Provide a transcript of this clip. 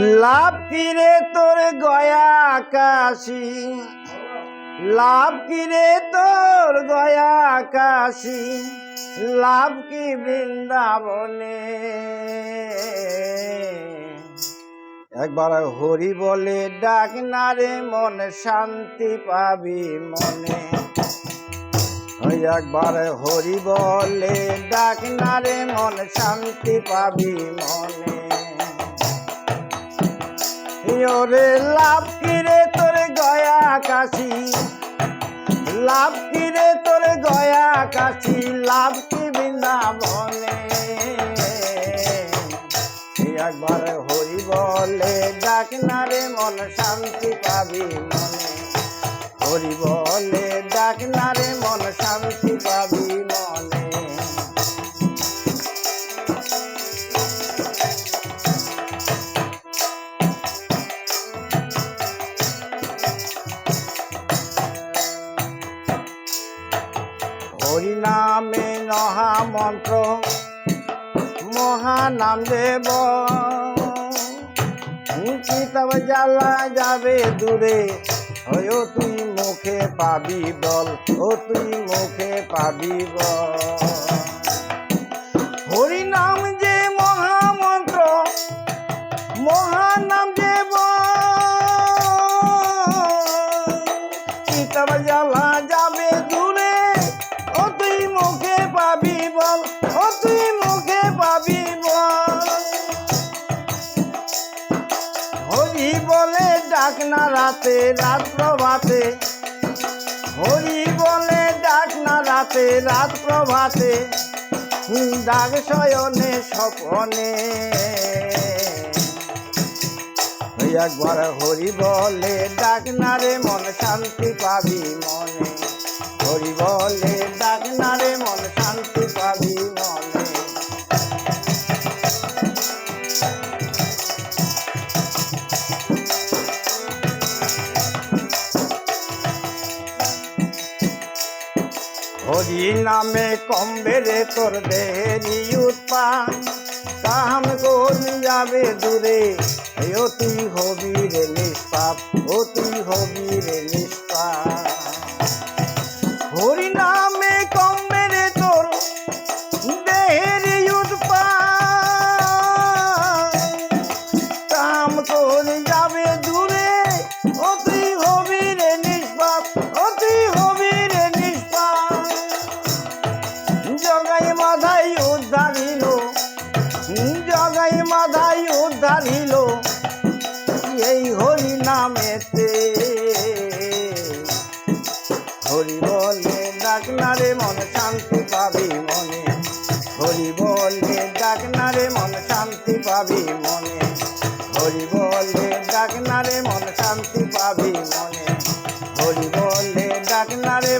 লাভ কিরে তোর গয়া কাশি লাভ কিরে তোর গয়া কাশি লাভ কি বৃন্দাবনে? একবার হরি বলে ডাক না রে, মন শান্তি পাবি মনে। একবার হরি বলে ডাক না রে, মন শান্তি পাবি মনে। ওরে লাভ কিরে তোর গয়া কাশি? লাভ কিরে তোর গয়া কাশি? লাভ কি বৃন্দাবনে একবার হরি বলে, ডাক না রে মন, শান্তি পাবি মনে। হরি বলে, ডাক না নামে নহা মন্ত্র, মহানাম দেব। কিতাব জ্বালা যাবে দূরে, হয় তুই মুখে পাবি বল, ও তুই মুখে পাবি বল। হরি নাম যে মহামন্ত্র মহানাম ডাক না রাতে রাত প্রভাতে হরি বলে ডাক না রাতে রাত প্রভাতে ডাক শয়নে, স্বপনে। একবার হরি বলে ডাক না রে, মন শান্তি পাবি মনে। হরি বলে ডাক না রে, মন হরি নামে কমবে রে তোর দেরি উৎপান কাম করবি যাবে দূরে তুই হবি রে নিষ্পাপ তুই হবি রে নিষ্পাপ। মাথায় এই হরি নামেতে। হরি বলে ডাক না রে মন শান্তি পাবি মনে। হরি বলে ডাক না রে মন শান্তি পাবি মনে। হরি বলে ডাক না রে মন শান্তি পাবি মনে। হরি বলে ডাক না রে